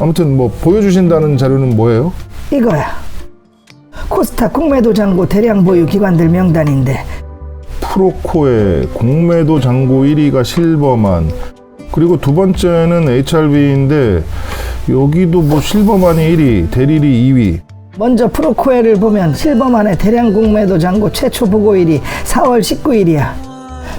아무튼 뭐 보여주신다는 자료는 뭐예요? 이거야. 코스타 공매도 잔고 대량 보유 기관들 명단인데 프로코의 공매도 잔고 1위가 실버만 그리고 두 번째는 HRV인데 여기도 뭐 실버만이 1위, 대리리 2위. 먼저 프로코에를 보면 실버만의 대량 공매도 잔고 최초 보고 일이 4월 19일이야.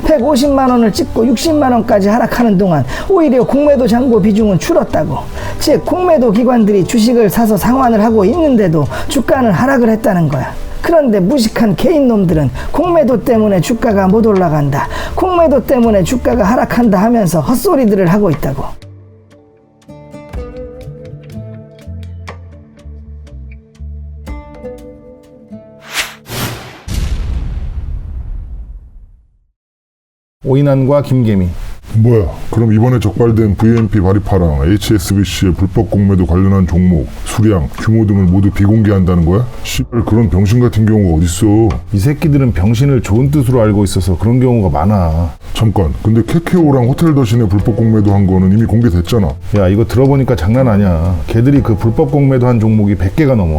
150만 원을 찍고 60만 원까지 하락하는 동안 오히려 공매도 잔고 비중은 줄었다고. 즉 공매도 기관들이 주식을 사서 상환을 하고 있는데도 주가는 하락을 했다는 거야. 그런데 무식한 개인 놈들은 공매도 때문에 주가가 못 올라간다. 공매도 때문에 주가가 하락한다 하면서 헛소리들을 하고 있다고. 오인환과 김계미. 뭐야? 그럼 이번에 적발된 VMP 바리파랑 HSBC의 불법 공매도 관련한 종목, 수량, 규모 등을 모두 비공개한다는 거야? 씨발 그런 병신 같은 경우가 어딨어? 이 새끼들은 병신을 좋은 뜻으로 알고 있어서 그런 경우가 많아. 잠깐. 근데 케케오랑 호텔 더신의 불법 공매도 한 거는 이미 공개됐잖아. 야 이거 들어보니까 장난 아니야. 걔들이 그 불법 공매도 한 종목이 100개가 넘어.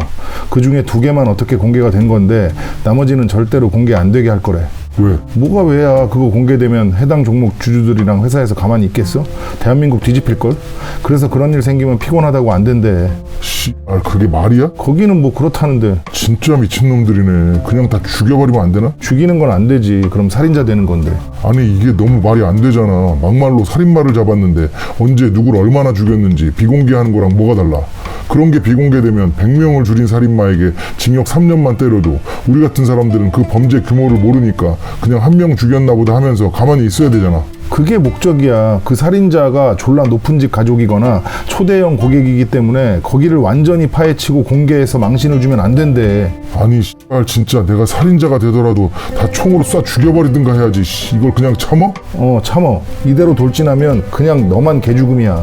그 중에 두 개만 어떻게 공개가 된 건데 나머지는 절대로 공개 안 되게 할 거래. 왜? 뭐가 왜야? 그거 공개되면 해당 종목 주주들이랑 회사에서 가만히 있겠어? 대한민국 뒤집힐 걸? 그래서 그런 일 생기면 피곤하다고 안 된대. 씨발 그게 말이야? 거기는 뭐 그렇다는데 진짜 미친놈들이네. 그냥 다 죽여버리면 안 되나? 죽이는 건 안 되지. 그럼 살인자 되는 건데. 아니 이게 너무 말이 안 되잖아. 막말로 살인마를 잡았는데 언제 누굴 얼마나 죽였는지 비공개하는 거랑 뭐가 달라? 그런 게 비공개되면 100명을 줄인 살인마에게 징역 3년만 때려도 우리 같은 사람들은 그 범죄 규모를 모르니까 그냥 한 명 죽였나 보다 하면서 가만히 있어야 되잖아. 그게 목적이야. 그 살인자가 졸라 높은 집 가족이거나 초대형 고객이기 때문에 거기를 완전히 파헤치고 공개해서 망신을 주면 안 된대. 아니 씨발 진짜 내가 살인자가 되더라도 다 총으로 쏴 죽여버리든가 해야지. 씨, 이걸 그냥 참어? 어, 참어. 이대로 돌진하면 그냥 너만 개죽음이야.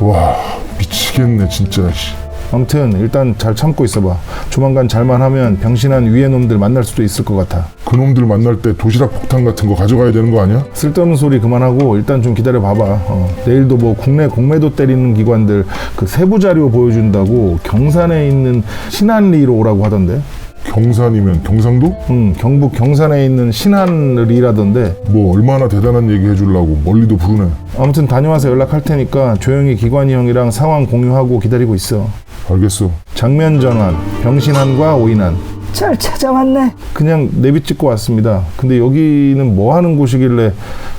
와 미치겠네 진짜. 씨. 아무튼 일단 잘 참고 있어봐. 조만간 잘만 하면 병신한 위에 놈들 만날 수도 있을 것 같아. 그놈들 만날 때 도시락 폭탄 같은 거 가져가야 되는 거 아니야? 쓸데없는 소리 그만하고 일단 좀 기다려 봐봐. 어, 내일도 뭐 국내 공매도 때리는 기관들 그 세부 자료 보여준다고 경산에 있는 신한리로 오라고 하던데. 경산이면 경상도? 응, 경북 경산에 있는 신한리라던데. 뭐 얼마나 대단한 얘기 해주려고 멀리도 부르네. 아무튼 다녀와서 연락할 테니까 조용히 기관이 형이랑 상황 공유하고 기다리고 있어. 알겠어. 장면 전환, 병신한과 오인한. 잘 찾아왔네. 그냥 내비 찍고 왔습니다. 근데 여기는 뭐 하는 곳이길래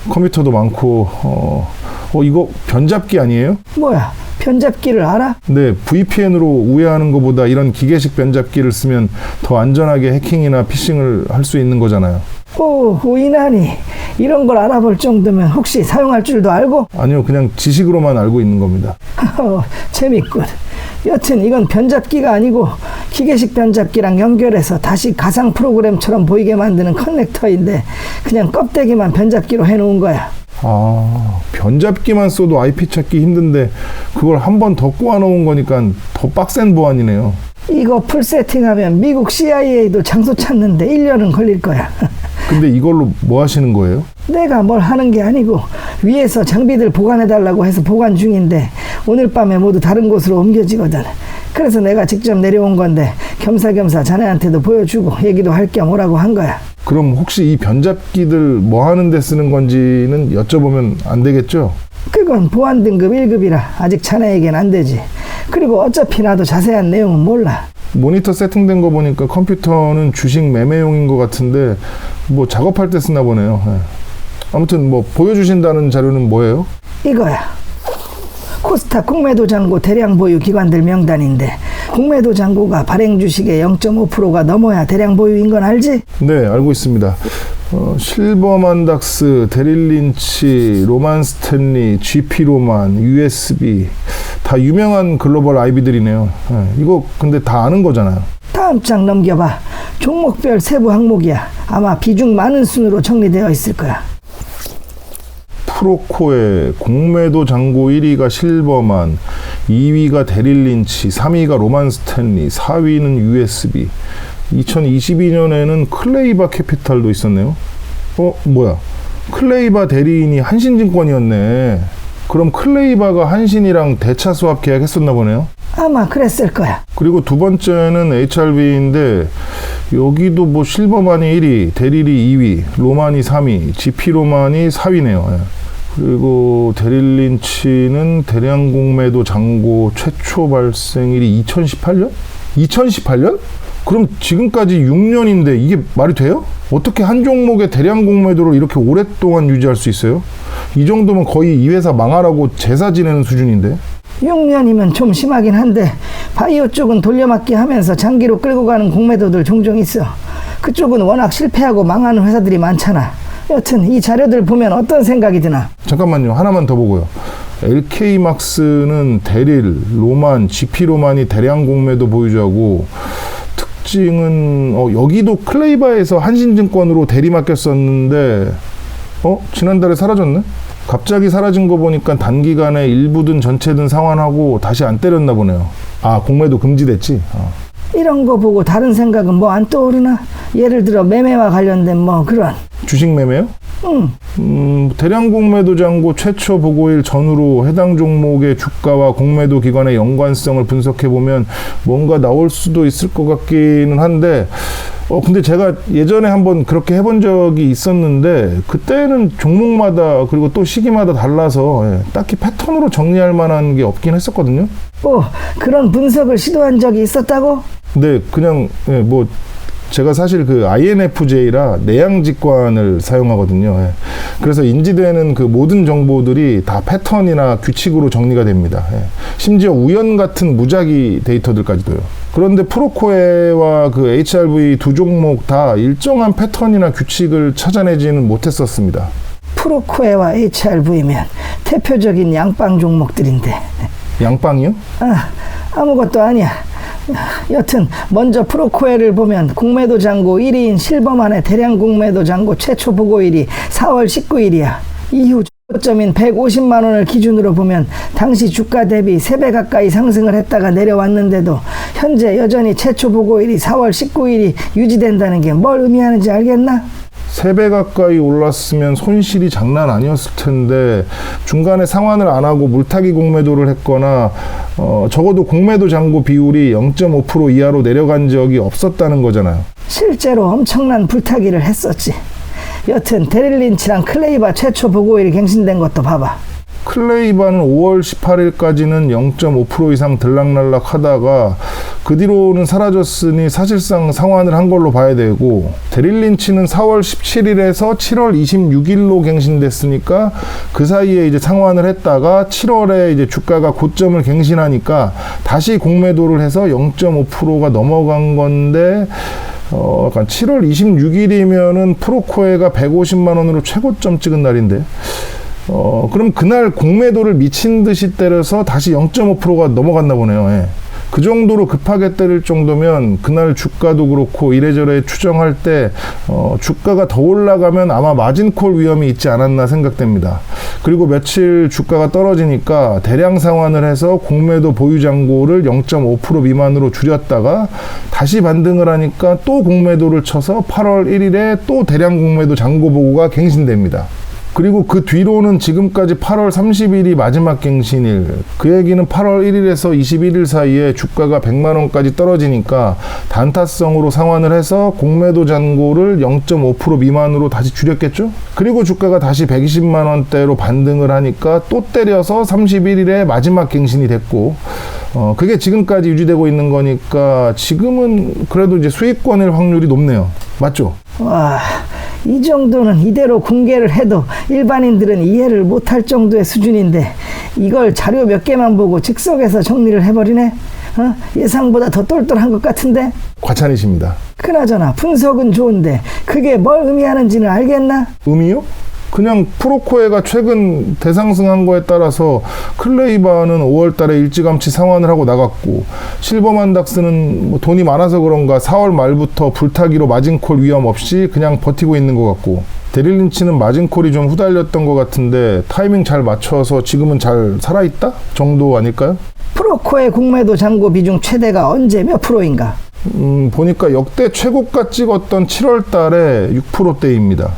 컴퓨터도 많고, 어, 어, 이거 변잡기 아니에요? 뭐야? 편잡기를 알아? 근데 VPN으로 우회하는 것보다 이런 기계식 변잡기를 쓰면 더 안전하게 해킹이나 피싱을 할 수 있는 거잖아요. 오, 오인하니 이런 걸 알아볼 정도면 혹시 사용할 줄도 알고? 아니요, 그냥 지식으로만 알고 있는 겁니다. 어, 재밌군. 여튼 이건 변잡기가 아니고 기계식 변잡기랑 연결해서 다시 가상 프로그램처럼 보이게 만드는 커넥터인데 그냥 껍데기만 변잡기로 해놓은 거야. 아, 변잡기만 써도 IP 찾기 힘든데 그걸 한 번 더 꼬아놓은 거니까 더 빡센 보안이네요. 이거 풀 세팅하면 미국 CIA도 장소 찾는데 1년은 걸릴 거야. 근데 이걸로 뭐 하시는 거예요? 내가 뭘 하는 게 아니고 위에서 장비들 보관해달라고 해서 보관 중인데 오늘 밤에 모두 다른 곳으로 옮겨지거든. 그래서 내가 직접 내려온 건데 겸사겸사 자네한테도 보여주고 얘기도 할 겸 오라고 한 거야. 그럼 혹시 이 변잡기들 뭐 하는 데 쓰는 건지는 여쭤보면 안 되겠죠? 그건 보안 등급 1급이라 아직 자네에겐 안 되지. 그리고 어차피 나도 자세한 내용은 몰라. 모니터 세팅된 거 보니까 컴퓨터는 주식 매매용인 것 같은데 뭐 작업할 때 쓰나 보네요. 예. 아무튼 뭐 보여주신다는 자료는 뭐예요? 이거야. 코스타 공매도 잔고 대량 보유 기관들 명단인데 공매도 잔고가 발행 주식의 0.5%가 넘어야 대량 보유인 건 알지? 네, 알고 있습니다. 어, 실버만 닥스, 데릴 린치, 로만 스탠리, GP 로만, USB 다 유명한 글로벌 아이비들이네요. 예, 이거 근데 다 아는 거잖아요. 다음 장 넘겨봐. 종목별 세부 항목이야. 아마 비중 많은 순으로 정리되어 있을 거야. 프로코의 공매도 잔고 1위가 실버만, 2위가 데릴 린치, 3위가 로만 스탠리, 4위는 USB. 2022년에는 클레이바 캐피탈도 있었네요. 어, 뭐야? 클레이바 대리인이 한신증권이었네. 그럼 클레이바가 한신이랑 대차 수합 계약했었나 보네요. 아마 그랬을 거야. 그리고 두 번째는 HRV인데 여기도 뭐 실버만이 1위, 데릴이 2위, 로만이 3위, GP 로만이 4위네요. 예. 그리고 데릴 린치는 대량 공매도 잔고 최초 발생일이 2018년? 2018년? 그럼 지금까지 6년인데 이게 말이 돼요? 어떻게 한 종목의 대량 공매도를 이렇게 오랫동안 유지할 수 있어요? 이 정도면 거의 이 회사 망하라고 제사 지내는 수준인데. 6년이면 좀 심하긴 한데 바이오 쪽은 돌려막기 하면서 장기로 끌고 가는 공매도들 종종 있어. 그쪽은 워낙 실패하고 망하는 회사들이 많잖아. 여튼 이 자료들 보면 어떤 생각이 드나? 잠깐만요. 하나만 더 보고요. LK 막스는 데릴, 로만, GP 로만이 대량 공매도 보유자고 특징은 어, 여기도 클레이바에서 한신증권으로 대리 맡겼었는데 어 지난달에 사라졌네. 갑자기 사라진 거 보니까 단기간에 일부든 전체든 상환하고 다시 안 때렸나 보네요. 아 공매도 금지됐지. 아. 이런 거 보고 다른 생각은 뭐 안 떠오르나? 예를 들어 매매와 관련된 뭐 그런. 주식 매매요? 응. 음, 대량 공매도 잔고 최초 보고일 전후로 해당 종목의 주가와 공매도 기관의 연관성을 분석해 보면 뭔가 나올 수도 있을 것 같기는 한데 어 근데 제가 예전에 한번 그렇게 해본 적이 있었는데 그때는 종목마다 그리고 또 시기마다 달라서 예, 딱히 패턴으로 정리할 만한 게 없긴 했었거든요. 뭐 그런 분석을 시도한 적이 있었다고? 근데 그냥 예, 뭐 제가 사실 그 INFJ라 내양직관을 사용하거든요. 예. 그래서 인지되는 그 모든 정보들이 다 패턴이나 규칙으로 정리가 됩니다. 예. 심지어 우연 같은 무작위 데이터들까지도요. 그런데 프로코에와 그 HRV 두 종목 다 일정한 패턴이나 규칙을 찾아내지는 못했었습니다. 프로코에와 HRV면 대표적인 양빵 종목들인데. 양빵이요? 아, 아무것도 아니야. 여튼 먼저 프로코에를 보면 공매도 잔고 1위인 실버만의 대량 공매도 잔고 최초 보고일이 4월 19일이야. 이후 고점인 150만 원을 기준으로 보면 당시 주가 대비 3배 가까이 상승을 했다가 내려왔는데도 현재 여전히 최초 보고일이 4월 19일이 유지된다는 게 뭘 의미하는지 알겠나? 세배 가까이 올랐으면 손실이 장난 아니었을 텐데 중간에 상환을 안 하고 물타기 공매도를 했거나 어, 적어도 공매도 잔고 비율이 0.5% 이하로 내려간 적이 없었다는 거잖아요. 실제로 엄청난 불타기를 했었지. 여튼 데릴 린치랑 클레이바 최초 보고일이 갱신된 것도 봐봐. 클레이바는 5월 18일까지는 0.5% 이상 들락날락 하다가 그 뒤로는 사라졌으니 사실상 상환을 한 걸로 봐야 되고 데릴린치는 4월 17일에서 7월 26일로 갱신됐으니까 그 사이에 이제 상환을 했다가 7월에 이제 주가가 고점을 갱신하니까 다시 공매도를 해서 0.5%가 넘어간 건데 어, 약간 7월 26일이면은 프로코에가 150만 원으로 최고점 찍은 날인데 어, 그럼 그날 공매도를 미친 듯이 때려서 다시 0.5%가 넘어갔나 보네요. 예. 그 정도로 급하게 때릴 정도면 그날 주가도 그렇고 이래저래 추정할 때 어, 주가가 더 올라가면 아마 마진콜 위험이 있지 않았나 생각됩니다. 그리고 며칠 주가가 떨어지니까 대량 상환을 해서 공매도 보유 잔고를 0.5% 미만으로 줄였다가 다시 반등을 하니까 또 공매도를 쳐서 8월 1일에 또 대량 공매도 잔고 보고가 갱신됩니다. 그리고 그 뒤로는 지금까지 8월 30일이 마지막 갱신일. 그 얘기는 8월 1일에서 21일 사이에 주가가 100만 원까지 떨어지니까 단타성으로 상환을 해서 공매도 잔고를 0.5% 미만으로 다시 줄였겠죠? 그리고 주가가 다시 120만 원대로 반등을 하니까 또 때려서 31일에 마지막 갱신이 됐고 어, 그게 지금까지 유지되고 있는 거니까 지금은 그래도 이제 수익권일 확률이 높네요. 맞죠? 와, 이 정도는 이대로 공개를 해도 일반인들은 이해를 못할 정도의 수준인데 이걸 자료 몇 개만 보고 즉석에서 정리를 해버리네. 어? 예상보다 더 똘똘한 것 같은데. 과찬이십니다. 그나저나 분석은 좋은데 그게 뭘 의미하는지는 알겠나? 의미요? 그냥 프로코에가 최근 대상승한 거에 따라서 클레이바는 5월 달에 일찌감치 상환을 하고 나갔고 실버만 닥스는 뭐 돈이 많아서 그런가 4월 말부터 불타기로 마진콜 위험 없이 그냥 버티고 있는 것 같고 데릴린치는 마진콜이 좀 후달렸던 것 같은데 타이밍 잘 맞춰서 지금은 잘 살아있다 정도 아닐까요? 프로코의 공매도 잔고 비중 최대가 언제 몇 프로인가? 음, 보니까 역대 최고가 찍었던 7월 달에 6%대입니다.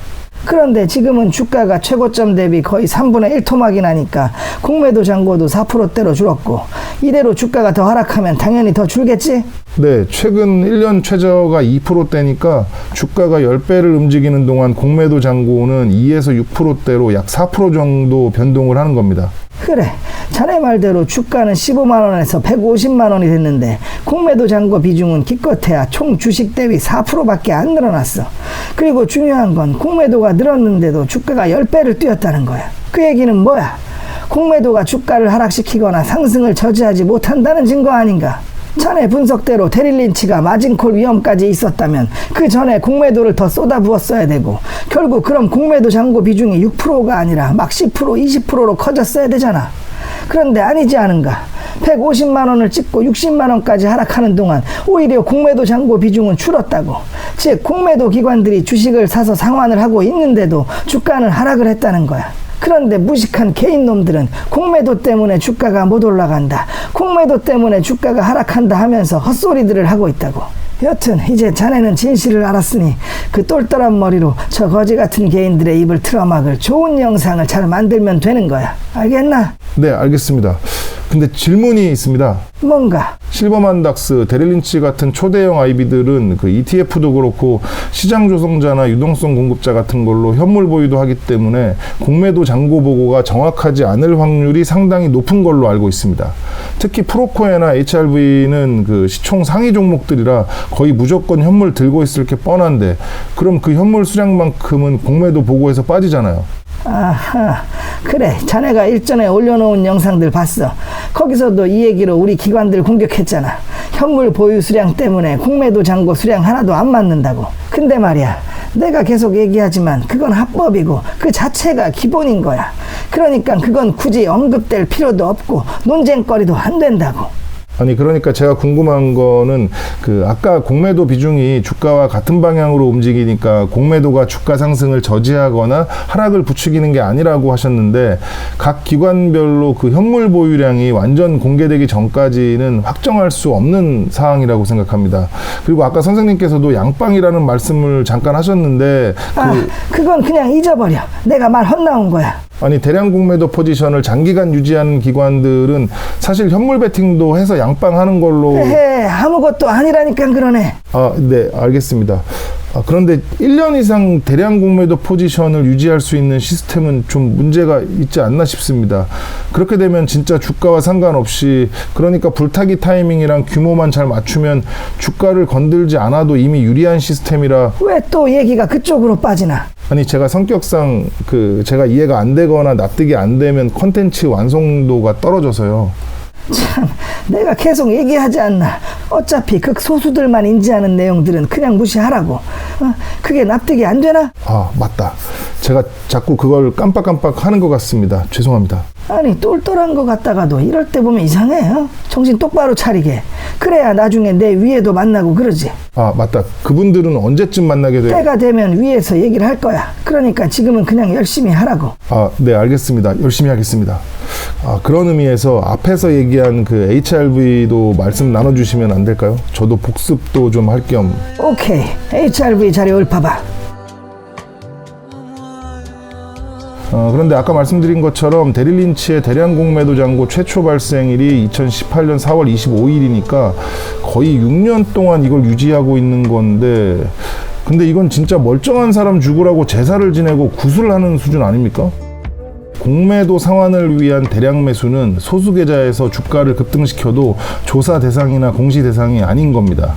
그런데 지금은 주가가 최고점 대비 거의 3분의 1 토막이 나니까 공매도 잔고도 4%대로 줄었고 이대로 주가가 더 하락하면 당연히 더 줄겠지? 네, 최근 1년 최저가 2%대니까 주가가 10배를 움직이는 동안 공매도 잔고는 2에서 6%대로 약 4% 정도 변동을 하는 겁니다. 그래. 자네 말대로 주가는 15만 원에서 150만 원이 됐는데 공매도 잔고 비중은 기껏해야 총 주식 대비 4%밖에 안 늘어났어. 그리고 중요한 건 공매도가 늘었는데도 주가가 10배를 뛰었다는 거야. 그 얘기는 뭐야? 공매도가 주가를 하락시키거나 상승을 저지하지 못한다는 증거 아닌가 자네 분석대로 데릴린치가 마진콜 위험까지 있었다면 그 전에 공매도를 더 쏟아부었어야 되고 결국 그럼 공매도 잔고 비중이 6%가 아니라 막 10% 20%로 커졌어야 되잖아. 그런데 아니지 않은가? 150만 원을 찍고 60만 원까지 하락하는 동안 오히려 공매도 잔고 비중은 줄었다고. 즉 공매도 기관들이 주식을 사서 상환을 하고 있는데도 주가는 하락을 했다는 거야. 그런데 무식한 개인 놈들은 공매도 때문에 주가가 못 올라간다. 공매도 때문에 주가가 하락한다 하면서 헛소리들을 하고 있다고. 여튼 이제 자네는 진실을 알았으니 그 똘똘한 머리로 저 거지 같은 개인들의 입을 틀어막을 좋은 영상을 잘 만들면 되는 거야. 알겠나? 네, 알겠습니다. 근데 질문이 있습니다. 뭔가 실버만 닥스, 데릴린치 같은 초대형 IB들은 그 ETF도 그렇고 시장 조성자나 유동성 공급자 같은 걸로 현물 보유도 하기 때문에 공매도 잔고 보고가 정확하지 않을 확률이 상당히 높은 걸로 알고 있습니다. 특히 프로코에나 HRV는 그 시총 상위 종목들이라 거의 무조건 현물 들고 있을 게 뻔한데 그럼 그 현물 수량만큼은 공매도 보고에서 빠지잖아요. 아하 그래. 자네가 일전에 올려놓은 영상들 봤어. 거기서도 이 얘기로 우리 기관들 공격했잖아. 현물 보유 수량 때문에 공매도 잔고 수량 하나도 안 맞는다고. 근데 말이야 내가 계속 얘기하지만 그건 합법이고 그 자체가 기본인 거야. 그러니까 그건 굳이 언급될 필요도 없고 논쟁거리도 안 된다고 아니 그러니까 제가 궁금한 거는 그 아까 공매도 비중이 주가와 같은 방향으로 움직이니까 공매도가 주가 상승을 저지하거나 하락을 부추기는 게 아니라고 하셨는데 각 기관별로 그 현물 보유량이 완전 공개되기 전까지는 확정할 수 없는 사항이라고 생각합니다. 그리고 아까 선생님께서도 양빵이라는 말씀을 잠깐 하셨는데 아그 그건 그냥 잊어버려 내가 말 헛나온 거야 아니 대량 공매도 포지션을 장기간 유지하는 기관들은 사실 현물 베팅도 해서 양 빵하는 걸로 헤헤 아무것도 아니라니까 그러네 아, 네, 알겠습니다. 아, 그런데 1년 이상 대량 공매도 포지션을 유지할 수 있는 시스템은 좀 문제가 있지 않나 싶습니다. 그렇게 되면 진짜 주가와 상관없이 그러니까 불타기 타이밍이랑 규모만 잘 맞추면 주가를 건들지 않아도 이미 유리한 시스템이라 왜 또 얘기가 그쪽으로 빠지나 아니 제가 성격상 그 제가 이해가 안 되거나 납득이 안 되면 컨텐츠 완성도가 떨어져서요. 참, 내가 계속 얘기하지 않나. 어차피 극소수들만 인지하는 내용들은 그냥 무시하라고. 어, 그게 납득이 안 되나? 아, 맞다. 제가 자꾸 그걸 깜빡깜빡 하는 것 같습니다. 죄송합니다. 아니, 똘똘한 것 같다가도 이럴 때 보면 이상해. 어? 정신 똑바로 차리게. 그래야 나중에 내 위에도 만나고 그러지. 아, 맞다. 그분들은 언제쯤 만나게 돼요? 때가 되면 위에서 얘기를 할 거야. 그러니까 지금은 그냥 열심히 하라고. 아, 네, 알겠습니다. 열심히 하겠습니다. 아, 그런 의미에서 앞에서 얘기한 그 HRV도 말씀 나눠주시면 안 될까요? 저도 복습도 좀 할 겸. 오케이. HRV 자료 읊어봐. 어, 그런데 아까 말씀드린 것처럼 데릴 린치의 대량 공매도 잔고 최초 발생일이 2018년 4월 25일이니까 거의 6년 동안 이걸 유지하고 있는 건데, 근데 이건 진짜 멀쩡한 사람 죽으라고 제사를 지내고 구슬을 하는 수준 아닙니까? 공매도 상환을 위한 대량 매수는 소수 계좌에서 주가를 급등시켜도 조사 대상이나 공시 대상이 아닌 겁니다.